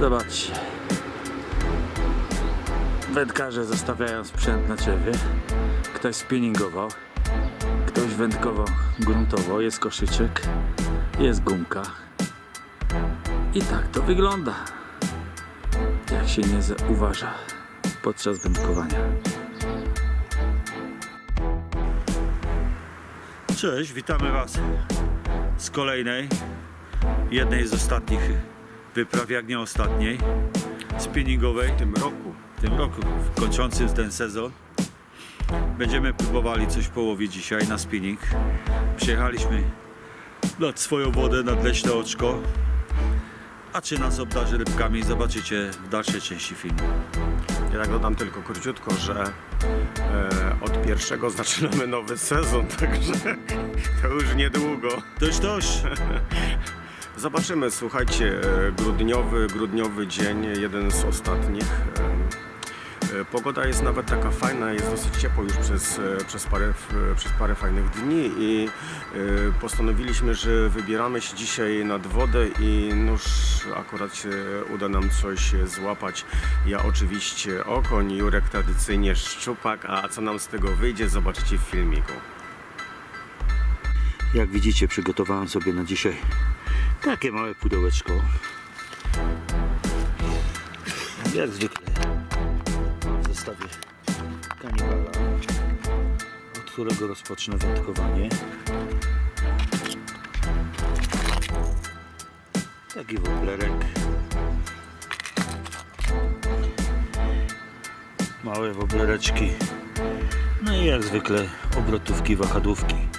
Zobaczcie. Wędkarze zostawiają sprzęt na drzewie. Ktoś spinningował. Ktoś wędkował gruntowo. Jest koszyczek. Jest gumka. I tak to wygląda. Jak się nie uważa podczas wędkowania. Cześć, witamy Was z kolejnej, jednej z ostatnich wypraw, jak nie ostatniej, spinningowej w tym roku. w tym roku, kończącym ten sezon. Będziemy próbowali coś połowić dzisiaj na spinning. Przyjechaliśmy nad swoją wodę, nad leśne oczko. A czy nas obdarzy rybkami, zobaczycie w dalszej części filmu. Ja dodam tylko króciutko, że e, od pierwszego zaczynamy nowy sezon, także to już niedługo. Toż, toż, Zobaczymy, słuchajcie, e, grudniowy, grudniowy dzień, jeden z ostatnich. E, e, Pogoda jest nawet taka fajna, jest dosyć ciepło już przez, przez, parę, przez parę fajnych dni i postanowiliśmy, że wybieramy się dzisiaj nad wodę i nuż akurat uda nam coś złapać. Ja oczywiście okoń, Jurek tradycyjnie szczupak, a co nam z tego wyjdzie zobaczycie w filmiku. Jak widzicie, przygotowałem sobie na dzisiaj takie małe pudełeczko. Jak zwykle w zestawie kanibala, od którego rozpocznę wędkowanie. Taki woblerek. Małe woblereczki. No i jak zwykle obrotówki, wahadłówki.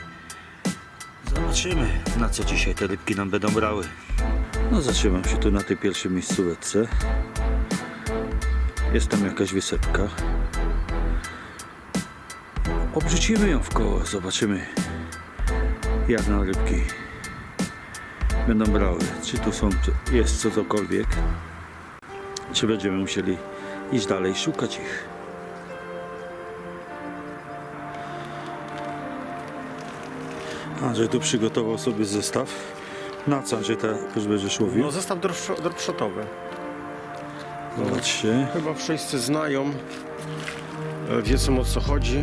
Zobaczymy, na co dzisiaj te rybki nam będą brały. No zatrzymam się tu na tej pierwszej miejscówce. Jest tam jakaś wysepka. Obrzucimy ją w koło, zobaczymy jak na rybki będą brały. Czy tu są, jest cokolwiek, czy będziemy musieli iść dalej, szukać ich. Andrzej tu przygotował sobie zestaw. Na co Andrzej teraz będziesz łowił? No zestaw dropsho- dropshotowy. Zobaczcie. Chyba wszyscy znają, e, wiedzą o co chodzi.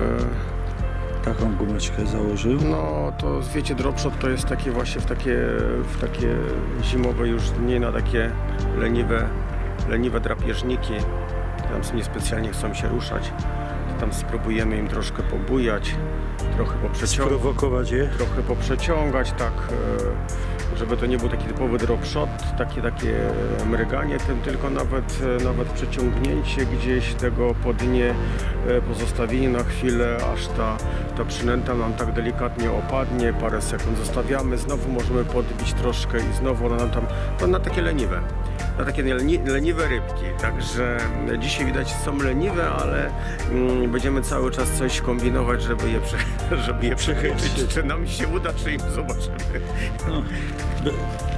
E, Taką gumeczkę założył. No to wiecie, dropshot to jest takie właśnie w takie, w takie zimowe już dni na takie leniwe, leniwe drapieżniki. Tam niespecjalnie chcą się ruszać. Tam spróbujemy im troszkę pobujać, trochę poprzeciągać. Sprowokować je. trochę poprzeciągać, tak, e, żeby to nie był taki typowy drop shot, takie, takie mryganie, tym tylko nawet, e, nawet przeciągnięcie gdzieś tego po dnie, e, pozostawienie na chwilę, aż ta, ta przynęta nam tak delikatnie opadnie, parę sekund zostawiamy, znowu możemy podbić troszkę i znowu ona nam tam, to na takie leniwe. Na takie leni, leniwe rybki, także dzisiaj widać są leniwe, ale mm, będziemy cały czas coś kombinować, żeby je, prze, żeby je przechytrzyć. Czy nam się uda, czy im zobaczymy. No,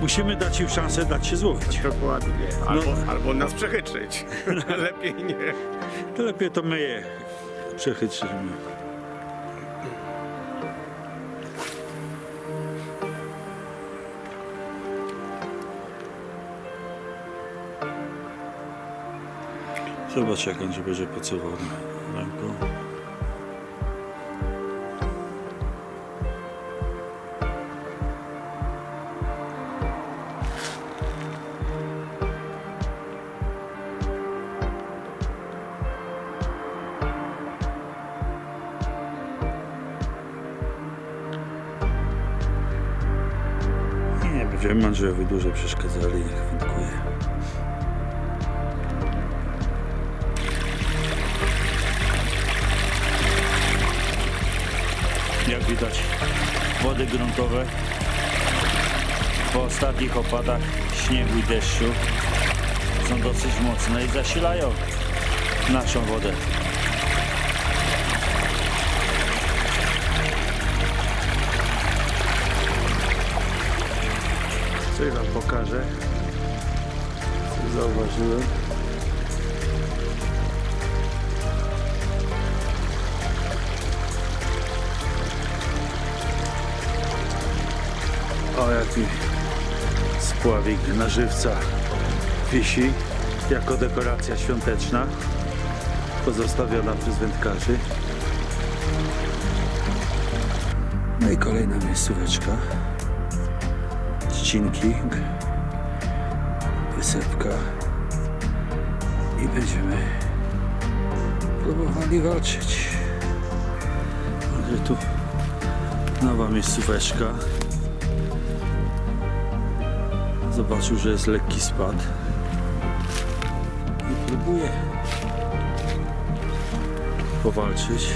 musimy dać im szansę dać się złowić. Dokładnie. Albo, No. albo nas przechytrzyć. Lepiej nie. To lepiej to my je przechytrzymy. Zobacz jak Andrzej będzie pracował na ręką. Nie będziemy Andrzejowi dłużej przeszkadzali, niech wędkuje. Jak widać, wody gruntowe po ostatnich opadach śniegu i deszczu są dosyć mocne i zasilają naszą wodę. Coś wam pokażę, co zauważyłem. O, jaki Pławik na żywca wisi jako dekoracja świąteczna pozostawiona przez wędkarzy. No i kolejna miejscóweczka. Trzcinki, wysepka i będziemy próbowali walczyć. Także tu nowa miejscóweczka. Zobaczył, że jest lekki spad i próbuje powalczyć.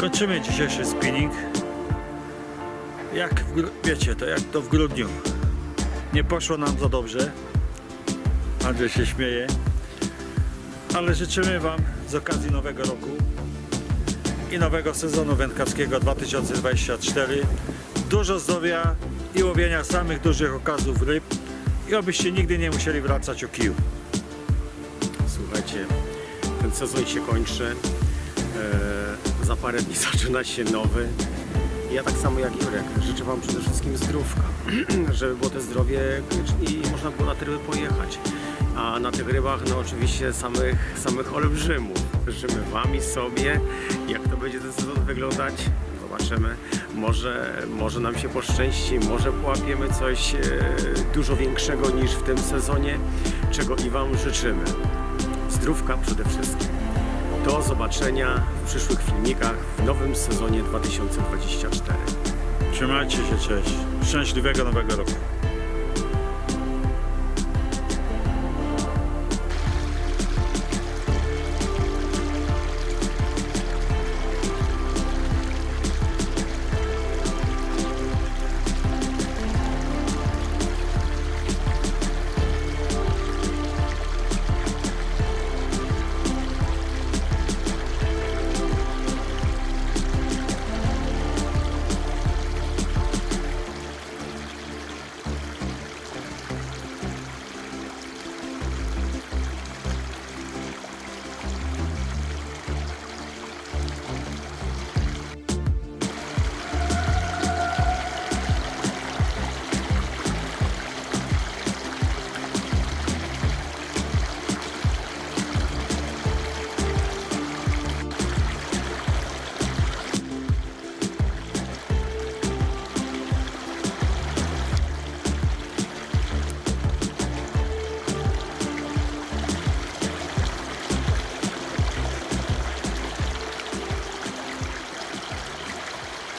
Kończymy dzisiejszy spinning. Jak w, wiecie, to jak to w grudniu. Nie poszło nam za dobrze. Andrzej się śmieje. Ale życzymy Wam z okazji nowego roku i nowego sezonu wędkarskiego 2024 dużo zdrowia i łowienia samych dużych okazów ryb i obyście nigdy nie musieli wracać o kiju. Słuchajcie, ten sezon się kończy. E, za parę dni zaczyna się nowy. Ja tak samo jak Jurek, życzę Wam przede wszystkim zdrówka, żeby było te zdrowie i można było na te ryby pojechać. A na tych rybach, no oczywiście samych, samych olbrzymów. Życzymy Wam i sobie, jak to będzie ten sezon wyglądać. Zobaczymy. Może, może nam się poszczęści, może połapiemy coś e, dużo większego niż w tym sezonie, czego i Wam życzymy. Zdrówka przede wszystkim. Do zobaczenia w przyszłych filmikach w nowym sezonie 2024. Trzymajcie się, cześć. Szczęśliwego nowego roku.